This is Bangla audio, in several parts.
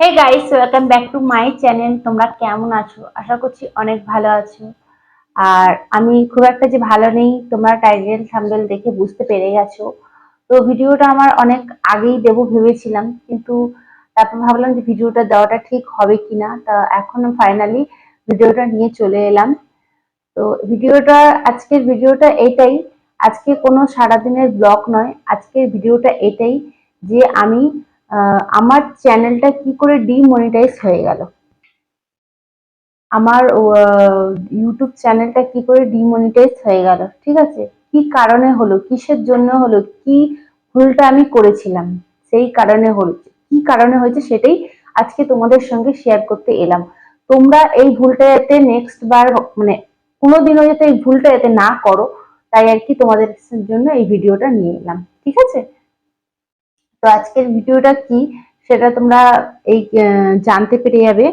Hey guys welcome back to my channel তোমরা কেমন আছো? আশা করছি অনেক ভালো আছো। আর আমি খুব একটা যে ভালো নেই, তোমরা টাইটেল থাম্বনেল দেখে বুঝতে পেরে গেছো। তো ভিডিওটা আমার অনেক আগেই দেবো ভেবেছিলাম, কিন্তু তারপর ভাবলাম যে ভিডিওটা দেওয়াটা ঠিক হবে কিনা। তা এখন ফাইনালি ভিডিওটা নিয়ে চলে এলাম। তো ভিডিওটা, আজকের ভিডিওটা এটাই। আজকে কোনো সারাদিনের ব্লগ নয়, আজকের ভিডিওটা এটাই যে আমি আমার চ্যানেলটা কি করে ডিমনিটাইজ হয়ে গেল? আমার ইউটিউব চ্যানেলটা কি করে ডিমনিটাইজ হয়ে গেল? ঠিক আছে? কি কারণে হলো? কিসের জন্য হলো? কি ভুলটা আমি করেছিলাম? সেই কারণে হলো, কি কারণে হয়েছে সেটাই আজকে তোমাদের সঙ্গে শেয়ার করতে এলাম। তোমরা এই ভুলটা যাতে নেক্সট বার মানে কোনোদিনও যাতে এই ভুলটা যাতে না করো, তাই আর কি তোমাদের জন্য এই ভিডিওটা নিয়ে এলাম। ঠিক আছে? তো আজকের ভিডিওটা কি সেটা তোমরা এই জানতে পেরে যাবে।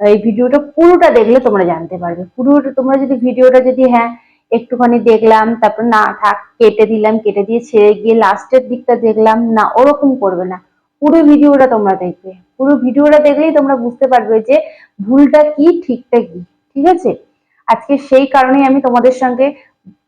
এই ভিডিওটা পুরোটা দেখলে তোমরা জানতে পারবে। পুরোটা তোমরা যদি ভিডিওটা যদি হ্যাঁ একটুখানি দেখলাম, তারপর না থাক, কেটে দিলাম, কেটে দিয়ে ছেড়ে গিয়ে লাস্টের দিকটা দেখলাম, না, ওরকম করবে না। পুরো ভিডিওটা তোমরা দেখবে। পুরো ভিডিওটা দেখলেই তোমরা বুঝতে পারবে যে ভুলটা কি, ঠিকটা কি, ঠিক আছে? আজকে সেই কারণেই আমি তোমাদের সঙ্গে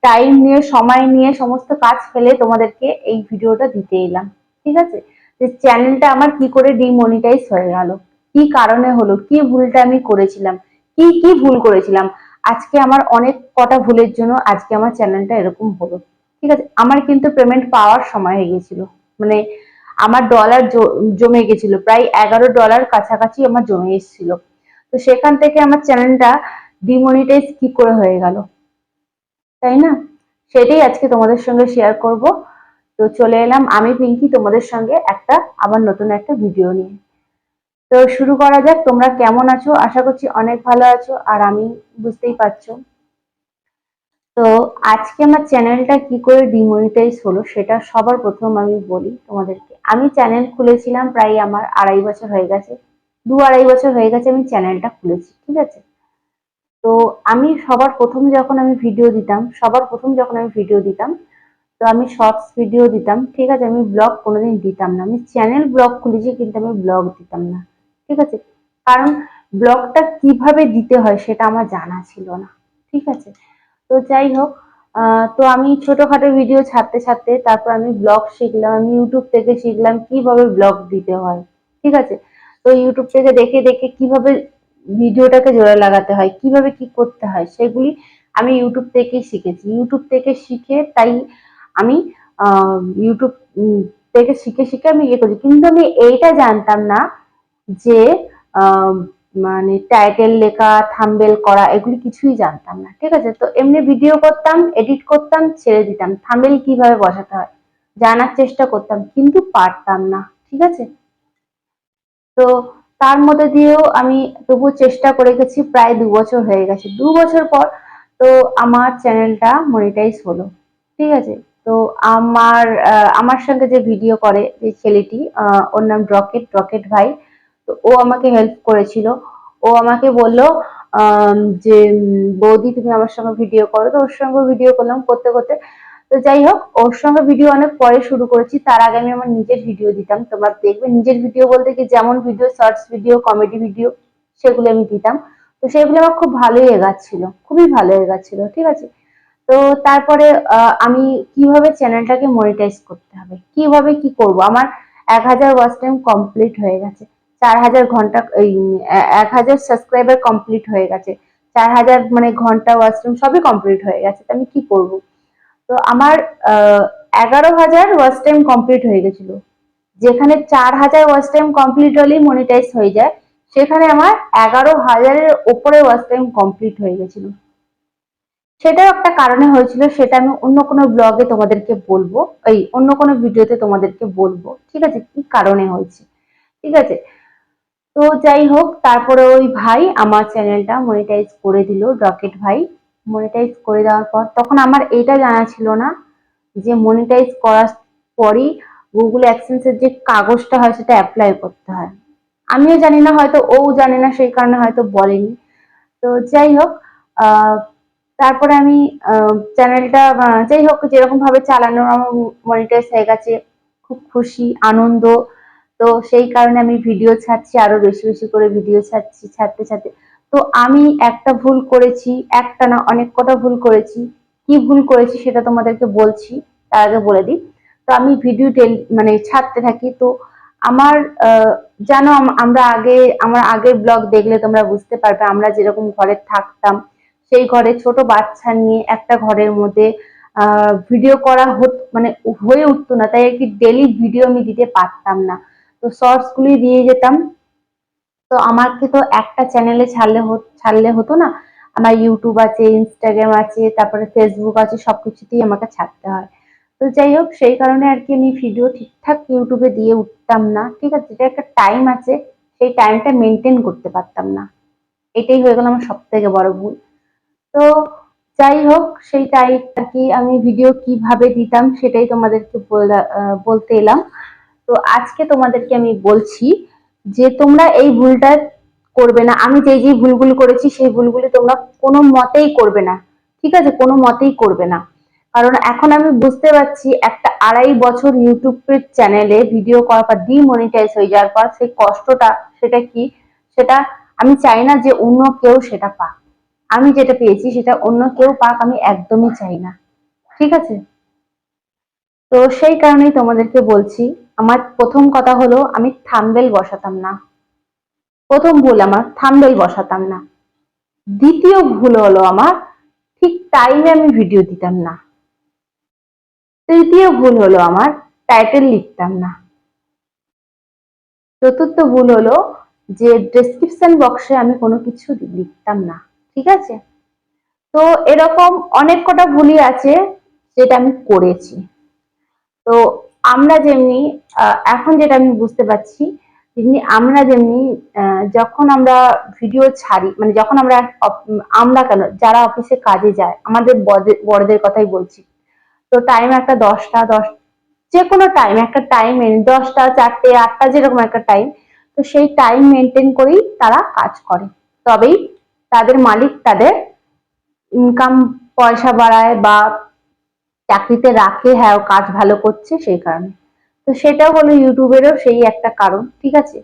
টাইম নিয়ে, সময় নিয়ে, সমস্ত কাজ ফেলে তোমাদেরকে এই ভিডিওটা দিতে এলাম। ঠিক আছে? যে চ্যানেলটা আমার কি করে ডিমনিটাইজ হয়ে গেল? কি কারণে হলো? কি ভুলটা আমি করেছিলাম? কি কি ভুল করেছিলাম? আজকে আমার অনেক কটা ভুলের জন্য আজকে আমার চ্যানেলটা এরকম হলো। ঠিক আছে? আমার কিন্তু পেমেন্ট পাওয়ার সময় হয়ে গেছিল। মানে আমার ডলার জমে গেছিল। প্রায় এগারো ডলার কাছাকাছি আমার জমে এসেছিল। তো সেখান থেকে আমার চ্যানেলটা ডিমনিটাইজ কি করে হয়ে গেল? তাই না? সেটাই আজকে তোমাদের সঙ্গে শেয়ার করব। তো চলে এলাম। আমি পিঙ্কি, তোমাদের সঙ্গে একটা আবার নতুন একটা ভিডিও নিয়ে। তো শুরু করা যাক। তোমরা কেমন আছো? আশা করছি অনেক ভালো আছো, আর আমি বুঝতেই পারছ। তো আজকে আমার চ্যানেলটা কি করে ডিমনিটাইজ হলো, সেটা সবার প্রথম আমি বলি তোমাদেরকে। আমি চ্যানেল খুলেছিলাম প্রায় আমার আড়াই বছর হয়ে গেছে। দু আড়াই বছর হয়ে গেছে আমি চ্যানেলটা খুলেছি, ঠিক আছে? তো আমি সবার প্রথম যখন আমি ভিডিও দিতাম, সবার প্রথম যখন আমি ভিডিও দিতাম তো আমি শর্টস ভিডিও দিতাম, ঠিক আছে? আমি ব্লগ কোনোদিন দিতাম না। আমি চ্যানেল ব্লগ খুলেছি, কিন্তু আমি ব্লগ দিতাম না, ঠিক আছে? কারণ ব্লগটা কীভাবে দিতে হয় সেটা আমার জানা ছিল না, ঠিক আছে? তো যাই হোক তো আমি ছোটখাটো ভিডিও ছাড়তে ছাড়তে তারপর আমি ব্লগ শিখলাম, আমি ইউটিউব থেকে শিখলাম কীভাবে ব্লগ দিতে হয়, ঠিক আছে? তো ইউটিউব থেকে দেখে দেখে কীভাবে ভিডিওটাকে জোরে লাগাতে হয়, কীভাবে কি করতে হয়, সেগুলি আমি ইউটিউব থেকেই শিখেছি। ইউটিউব থেকে শিখে তাই আমি ইউটিউব থেকে শিখে শিখে আমি ইয়ে করছি। কিন্তু আমি এইটা জানতাম না যে মানে টাইটেল লেখা থাম্বেল করা, এগুলি কিছুই জানতাম না, ঠিক আছে? তো এমনি ভিডিও করতাম এডিট করতাম, ছেড়ে দিতাম। থাম্বেল কীভাবে বসাতে হয়? জানার চেষ্টা করতাম, কিন্তু পারতাম না, ঠিক আছে? তো তার মধ্যে দিয়েও আমি তবু চেষ্টা করে গেছি, প্রায় দু বছর হয়ে গেছে। দু বছর পর তো আমার চ্যানেলটা মনিটাইজ হলো, ঠিক আছে? তো আমার আমার সঙ্গে যে ভিডিও করে যে ছেলেটি ওর নাম রকেট রকেট ভাই, তো ও আমাকে হেল্প করেছিল। ও আমাকে বলল যে, বৌদি তুমি আমার সঙ্গে ভিডিও করো। তো ওর সঙ্গে ভিডিও করলাম করতে করতে। তো যাই হোক, ওর সঙ্গে ভিডিও অনেক পরে শুরু করেছি। তার আগে আমি আমার নিজের ভিডিও দিতাম। তোমার দেখবে নিজের ভিডিও বলতে কি যেমন video shorts video comedy video সেগুলো আমি দিতাম। তো সেগুলো আমার খুব ভালোই এগাচ্ছিল। খুবই ভালো এগাচ্ছিল, ঠিক আছে? তো তারপরে আমি কীভাবে চ্যানেলটাকে মনিটাইজ করতে হবে? কীভাবে কি করব? আমার এক হাজার ওয়াচ টাইম কমপ্লিট হয়ে গেছে। চার হাজার ঘণ্টা, এই, এক হাজার সাবস্ক্রাইবার কমপ্লিট হয়ে গেছে। চার হাজার মানে ঘণ্টা ওয়াচ টাইম সবই কমপ্লিট হয়ে গেছে। তো আমি কি করব? তো আমার এগারো হাজার ওয়াচ টাইম কমপ্লিট হয়ে গেছিল। যেখানে চার হাজার ওয়াচ টাইম কমপ্লিট হলেই মনিটাইজ হয়ে যায়, সেখানে আমার এগারো হাজারের ওপরে ওয়াচ টাইম কমপ্লিট হয়ে গেছিল। সেটাও একটা কারণে হয়েছিল, সেটা আমি অন্য কোনো ব্লগে তোমাদেরকে বলব। এই অন্য কোনো ভিডিওতে তোমাদেরকে বলব। ঠিক আছে? কি কারণে হয়েছে? ঠিক আছে? তো যাই হোক, তারপরে ওই ভাই আমার চ্যানেলটা মনিটাইজ করে দিল রকেট ভাই। মনিটাইজ করে দেওয়ার পর, তখন আমার এটা জানা ছিল না যে মনিটাইজ করার পরই গুগল অ্যাক্সেন্সের যে কাগজটা হয়, সেটা অ্যাপ্লাই করতে হয়। আমিও জানি না, হয়তো ও জানে না, সেই কারণে হয়তো বলেনি। তো যাই হোক তারপরে আমি চ্যানেলটা যাই হোক, যেরকম ভাবে চালানো, আমার মনিটাইজ হয়ে গেছে, খুব খুশি, আনন্দ। তো সেই কারণে আমি ভিডিও ছাড়ছি, আরও বেশি বেশি করে ভিডিও ছাড়ছি, ছাড়তে ছাড়তে। তো আমি একটা ভুল করেছি, একটা না, অনেক কটা ভুল করেছি। কি ভুল করেছি সেটা তোমাদেরকে বলছি, তার আগে বলে দিই। তো আমি ভিডিও টেল মানে ছাড়তে থাকি। তো আমার জানো, আমরা আগে, আমার আগের ব্লগ দেখলে তোমরা বুঝতে পারবে, আমরা যেরকম ঘরে থাকতাম সেই ঘরে ছোট বাচ্চা নিয়ে একটা ঘরের মধ্যে ভিডিও করা হত- মানে হয়ে উঠতো না। তাই কি ডেলি ভিডিও আমি দিতে পারতাম না। তো শর্টস গুলি দিয়ে যেতাম। তো আমাকে তো একটা চ্যানেলে ছাড়লে ছাড়লে হতো না। আমার ইউটিউব আছে ইনস্টাগ্রাম আছে, তারপরে ফেসবুক আছে সব কিছুতেই আমাকে ছাড়তে হয়। তো যাই হোক, সেই কারণে আর কি আমি ভিডিও ঠিকঠাক ইউটিউবে দিয়ে উঠতাম না। ঠিক আছে, যেটা একটা টাইম আছে, সেই টাইমটা মেনটেন করতে পারতাম না। এটাই হয়ে গেল আমার সব থেকে বড় ভুল। তো যাই হোক সেই টাইম আর কি আমি ভিডিও কীভাবে দিতাম সেটাই তোমাদেরকে বলতে এলাম। তো আজকে তোমাদেরকে আমি বলছি যে তোমরা এই ভুলটা করবে না। আমি যে যে ভুলগুলো করেছি, সেই ভুলগুলো তোমরা কোনো মতেই করবে না। ঠিক আছে? কোনো মতেই করবে না। কারণ এখন আমি বুঝতে পারছি একটা আড়াই বছর ইউটিউবের চ্যানেলে ভিডিও করার পর ডিমনিটাইজ হয়ে যাওয়ার পর সেই কষ্টটা, সেটা কি? সেটা আমি চাই না যে অন্য কেউ সেটা পাক। আমি যেটা পেয়েছি সেটা অন্য কেউ পাক আমি একদমই চাই না। ঠিক আছে? তো সেই কারণেই তোমাদেরকে বলছি, আমার প্রথম কথা হলো আমি থাম্বেল বসাতাম না। প্রথম ভুল আমার, থাম্বেল বসাতাম না। দ্বিতীয় ভুল হলো আমার, ঠিক টাইমে আমি ভিডিও দিতাম না। তৃতীয় ভুল হলো আমার টাইটেল লিখতাম না। চতুর্থ ভুল হলো যে ডেসক্রিপশন বক্সে আমি কোনো কিছু লিখতাম না। ঠিক আছে? তো এরকম অনেক কটা ভুলই আছে যেটা আমি করেছি। তো আমরা যেমনি এখন যেটা আমি বুঝতে পারছি আমরা যেমনি যখন আমরা ভিডিও ছাড়ি মানে যখন আমরা আমরা কেন, যারা অফিসে কাজে যায়, আমাদের বড়দের কথাই বলছি, তো টাইম একটা দশটা, দশ যে কোনো টাইম একটা টাইম দশটা, চারটে, আটটা যেরকম একটা টাইম তো সেই টাইম মেনটেন করেই তারা কাজ করে। তবেই তাদের মালিক তাদের ইনকাম পয়সা বাড়ায় বা চাকরিতে রাখে হ্যাঁ ও কাজ ভালো করছে সেই কারণে। তো সেটা হলো ইউটিউবেরও সেই একটা কারণ, ঠিক আছে?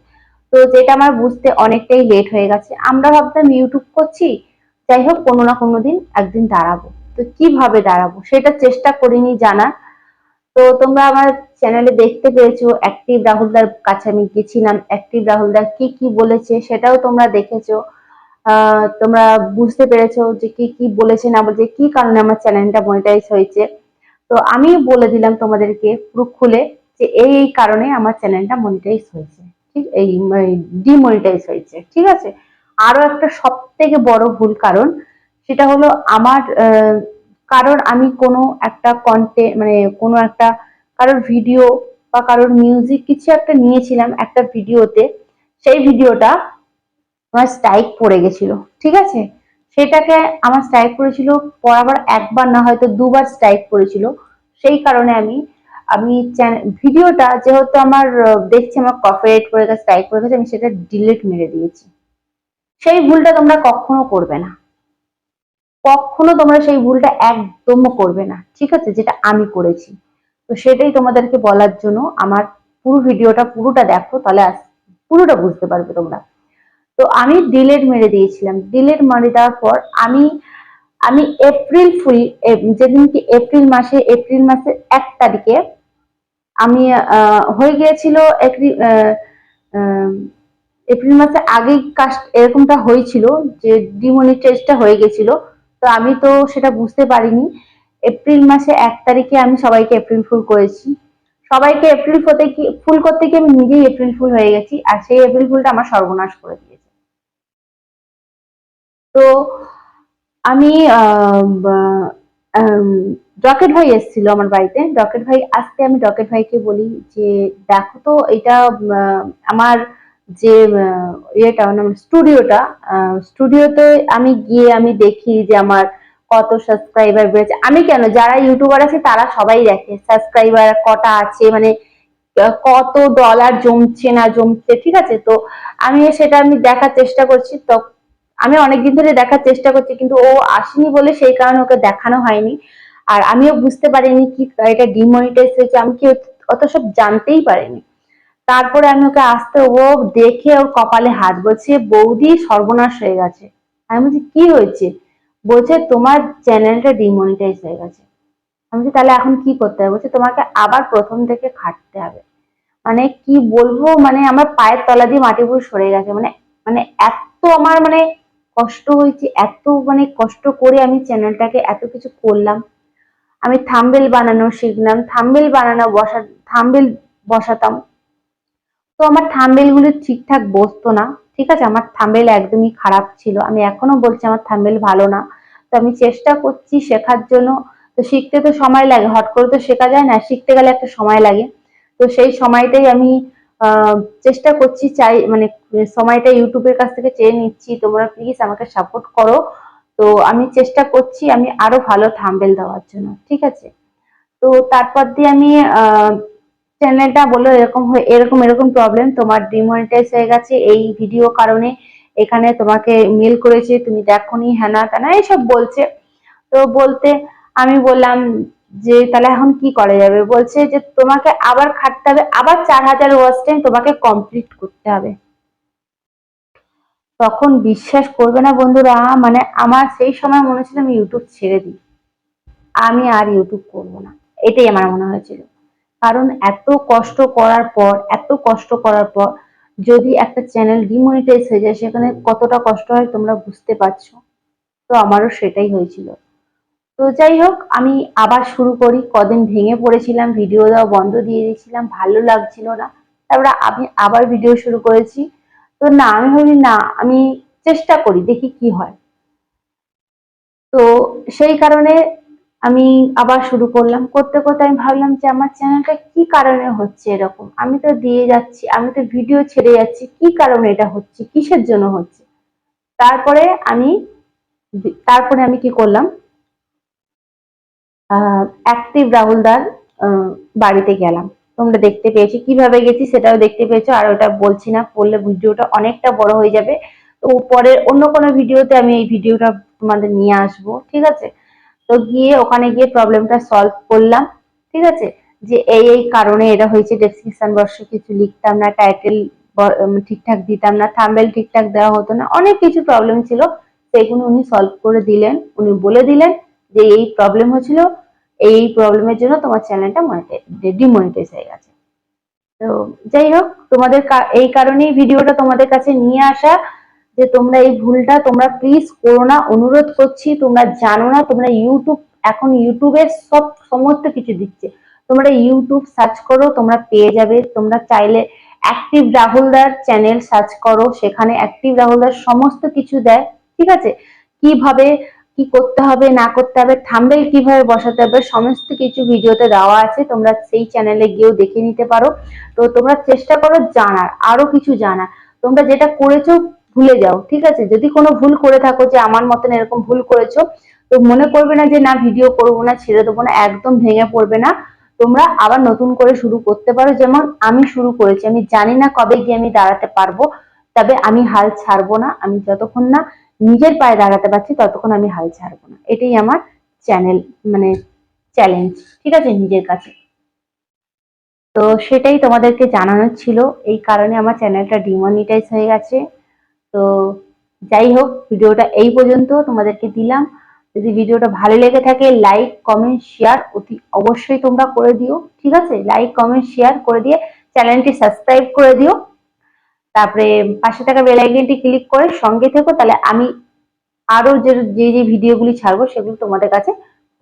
তো যেটা আমার বুঝতে অনেকটাই লেট হয়ে গেছে। আমরা ভাবতাম ইউটিউব করছি, যাই হোক, কোনো না কোনো দিন একদিন দাঁড়াবো। তো কীভাবে দাঁড়াবো? সেটা চেষ্টা করিনি জানার। তো তোমরা আমার চ্যানেলে দেখতে পেয়েছ অ্যাক্টিভ রাহুলদার কাছে আমি গেছিলাম। অ্যাক্টিভ রাহুলদার কি কি বলেছে সেটাও তোমরা দেখেছ। তোমরা বুঝতে পেরেছ যে কি কি বলেছে না বলছে, কি কারণে আমার চ্যানেলটা মনিটাইজ হয়েছে। তো আমি বলে দিলাম তোমাদেরকে পুরো খুলে যে এই এই কারণে আমার চ্যানেলটা মনিটাইজ হয়েছে। ঠিক এই ডিমনিটাইজ হয়েছে। ঠিক আছে? আরও একটা সব থেকে বড় ভুল কারণ, সেটা হলো আমার কারোর আমি কোনো একটা কন্টে মানে কোনো একটা, কারোর ভিডিও বা কারোর মিউজিক কিছু একটা নিয়েছিলাম একটা ভিডিওতে সেই ভিডিওটা আমার স্ট্রাইক পড়ে গেছিল, ঠিক আছে? সেটাকে আমার স্ট্রাইক পড়েছিল পরাবার একবার না হয়তো দুবার স্ট্রাইক পড়েছিল। সেই কারণে আমি আমি ভিডিওটা যেহেতু আমার দেখছি আমার কপিরাইট পড়ে গেছে স্ট্রাইক পড়ে গেছে, আমি সেটা ডিলিট মেরে দিয়েছি। সেই ভুলটা তোমরা কখনো করবে না। কখনো তোমরা সেই ভুলটা একদমও করবে না, ঠিক আছে? যেটা আমি করেছি। তো সেটাই তোমাদেরকে বলার জন্য আমার পুরো ভিডিওটা পুরোটা দেখো, তাহলে পুরোটা বুঝতে পারবে তোমরা। তো আমি ডিলেট মেরে দিয়েছিলাম। ডিলেট মেরে দেওয়ার পর আমি আমি এপ্রিল ফুল যেদিন কি এপ্রিল মাসে এপ্রিল মাসের এক তারিখে আমি হয়ে গিয়েছিল এপ্রিল মাসে আগেই কাজ এরকমটা হয়েছিল যে ডিমনিটাইজটা হয়ে গেছিল তো আমি তো সেটা বুঝতে পারিনি। এপ্রিল মাসে এক তারিখে আমি সবাইকে এপ্রিল ফুল করেছি। সবাইকে এপ্রিল ফুলতে কি ফুল করতে গিয়ে আমি নিজেই এপ্রিল ফুল হয়ে গেছি। আর সেই এপ্রিল ফুলটা আমার সর্বনাশ করে দিয়েছে। তো আমি রকেট ভাই এসেছিল আমার বাড়িতে। রকেট ভাই আসতে আমি রকেট ভাইকে বলি যে, দেখো তো এটা আমার যে ইয়েটা মানে স্টুডিওটা স্টুডিওতে আমি গিয়ে আমি দেখি যে আমার কত সাবস্ক্রাইবার বেড়েছে। আমি কেন, যারা ইউটিউবার আছে তারা সবাই দেখে, সাবস্ক্রাইবার কটা আছে মানে কত ডলার জমছে না জমছে, ঠিক আছে? তো আমি সেটা আমি দেখার চেষ্টা করছি। তো আমি অনেকদিন ধরে দেখার চেষ্টা করছি, কিন্তু ও আসেনি বলে সেই কারণে ওকে দেখানো হয়নি। আর আমিও বুঝতে পারিনি কি, এটা ডিমনিটাইজ হয়েছে, আমি কি অত- সব জানতেই পারিনি। তারপরে আমি ওকে আসতে, ও দেখে ওর কপালে হাত বলছে, বৌদি, সর্বনাশ হয়ে গেছে। আমি বলছি, কি হয়েছে? বলছে, তোমার চ্যানেলটা ডিমনিটাইজ হয়ে গেছে। আমি বলছি, তাহলে এখন কি করতে হবে? বলছে, তোমাকে আবার প্রথম থেকে খাটতে হবে। মানে কি বলব মানে আমার পায়ের তলা দিয়ে মাটি পুরো সরে গেছে। মানে মানে এত আমার মানে কষ্ট হয়েছে, এত মানে কষ্ট করে আমি চ্যানেলটাকে এত কিছু করলাম। আমি থাম্বেল বানানো শিখলাম থাম্বেল বানানো বসা থাম্বেল বসাতাম। তো আমার থাম্বেলগুলো ঠিকঠাক বসতো না, ঠিক আছে? আমার থাম্বেল একদমই খারাপ ছিল। আমি এখনও বলছি আমার থাম্বেল ভালো না। তো আমি চেষ্টা করছি শেখার জন্য। তো শিখতে তো সময় লাগে, হট করে তো শেখা যায় না, শিখতে গেলে একটা সময় লাগে। তো সেই সময়টাই আমি চেষ্টা করছি, চাই মানে সময়টা ইউটিউবের কাছ থেকে চেয়ে নিচ্ছি। তোমরা প্লিজ আমাকে সাপোর্ট করো। তো আমি চেষ্টা করছি, আমি আরও ভালো থাম্বেল দেওয়ার জন্য, ঠিক আছে? তো তারপর দিয়ে আমি চ্যানেলটা বলল, এরকম হয়ে, এরকম এরকম প্রবলেম তোমার ডিমনিটাইজ হয়ে গেছে, এই ভিডিও কারণে এখানে তোমাকে মেল করেছে, তুমি দেখো নি হ্যানা ত্যানা এইসব বলছে। তো বলতে আমি বললাম যে তাহলে এখন কি করা যাবে? বলছে যে তোমাকে আবার খাটতে হবে, আবার চার হাজার ওয়াচ টাইম তোমাকে কমপ্লিট করতে হবে। তখন বিশ্বাস করবে না বন্ধুরা মানে আমার সেই সময় মনে ছিল আমি ইউটিউব ছেড়ে দিই। আমি আর ইউটিউব করব না। এটাই আমার মনে হয়েছিল। কারণ এত কষ্ট করার পর, এত কষ্ট করার পর যদি একটা চ্যানেল ডিমনিটাইজ হয়ে যায়, সেখানে কতটা কষ্ট হয় তোমরা বুঝতে পারছ। তো আমারও সেটাই হয়েছিল। তো যাই হোক, আমি আবার শুরু করি। কদিন ভেঙে পড়েছিলাম ভিডিও দেওয়া বন্ধ দিয়ে দিয়েছিলাম, ভালো লাগছিল না। তারপরে আমি আবার ভিডিও শুরু করেছি। তো না, আমি ভাবি না, আমি চেষ্টা করি, দেখি কি হয়। তো সেই কারণে আমি আবার শুরু করলাম। করতে করতে আমি ভাবলাম যে আমার চ্যানেলটা কি কারণে হচ্ছে এরকম? আমি তো দিয়ে যাচ্ছি, আমি তো ভিডিও ছেড়ে যাচ্ছি, কি কারণে এটা হচ্ছে? কিসের জন্য হচ্ছে? তারপরে আমি তারপরে আমি কি করলাম? অ্যাক্টিভ রাহুলদার বাড়িতে গেলাম। তোমরা দেখতে পেয়েছি কীভাবে গেছি সেটাও দেখতে পেয়েছ, আর ওটা বলছি না পড়লে ভিডিওটা অনেকটা বড় হয়ে যাবে। তো পরের অন্য কোনো ভিডিওতে আমি এই ভিডিওটা তোমাদের নিয়ে আসব, ঠিক আছে? তো গিয়ে ওখানে গিয়ে প্রবলেমটা সলভ করলাম, ঠিক আছে? যে এই এই কারণে এটা হয়েছে ডেসক্রিপশন বর্ষ কিছু লিখতাম না টাইটেল ঠিকঠাক দিতাম না থাম্বেল ঠিকঠাক দেওয়া হতো না, অনেক কিছু প্রবলেম ছিল, সেগুলো উনি সলভ করে দিলেন, উনি বলে দিলেন যে এই প্রবলেম হয়েছিল, এই প্রবলেমের জন্য তোমার চ্যানেলটা ডিমনিটাইজ হয়ে গেছে। তো যাই হোক, তোমাদের এই কারণেই ভিডিওটা তোমাদের কাছে নিয়ে আসা যে তোমরা এই ভুলটা তোমরা প্লিজ করো না, অনুরোধ করছি, তোমরা জানো না, তোমরা ইউটিউব এখন ইউটিউবে সব, সমস্ত কিছু দিচ্ছে। তোমরা ইউটিউব সার্চ করো, তোমরা পেয়ে যাবে। তোমরা চাইলে অ্যাক্টিভ রাহুলদার চ্যানেল সার্চ করো, সেখানে অ্যাক্টিভ রাহুলদার সমস্ত কিছু দেয়। ঠিক আছে? কীভাবে কি করতে হবে, না করতে হবে থাম্বেল কীভাবে, বসাতে হবে, সমস্ত কিছু ভিডিওতে দেওয়া আছে, তোমরা সেই চ্যানেলে গিয়েও দেখে নিতে পারো। তো তোমরা চেষ্টা করো জানার, আরও কিছু জানার। তোমরা যেটা করেছ ভুলে যাও, ঠিক আছে? যদি কোনো ভুল করে থাকো যে আমার মতন এরকম ভুল করেছ, তো মনে করবে না যে না, ভিডিও করব না, ছেড়ে দেবো না, একদম ভেঙে পড়বে না। তোমরা আবার নতুন করে শুরু করতে পারো, যেমন আমি শুরু করেছি। আমি জানি না কবে গিয়ে আমি দাঁড়াতে পারব, তবে আমি হাল ছাড়বো না, আমি যতক্ষণ না নিজের পায়ে দাঁড়াতে পারছি, ততক্ষণ আমি হাল ছাড়বো না। এটাই আমার চ্যানেল মানে চ্যালেঞ্জ ঠিক আছে, নিজের কাছে। তো সেটাই তোমাদেরকে জানানোর ছিল। এই কারণে আমার চ্যানেলটা ডিমনিটাইজ হয়ে গেছে। তো যাই হোক, ভিডিওটা এই পর্যন্ত তোমাদেরকে দিলাম। যদি ভিডিওটা ভালো লেগে থাকে লাইক কমেন্ট শেয়ার অতি অবশ্যই তোমরা করে দিও, ঠিক আছে? লাইক কমেন্ট শেয়ার করে দিয়ে চ্যানেলটি সাবস্ক্রাইব করে দিও। তারপরে পাশে থাকা বেল আইকনটি ক্লিক করে সঙ্গে থেকো, তাহলে আমি আরও যে যে যে ভিডিওগুলি ছাড়বো সেগুলো তোমাদের কাছে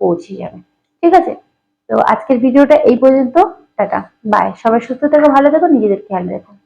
পৌঁছে যাবে। ঠিক আছে? তো আজকের ভিডিওটা এই পর্যন্ত, টাটা। বাই সবাই সুস্থ থেকো, ভালো থেকো, নিজেদের খেয়াল রেখো।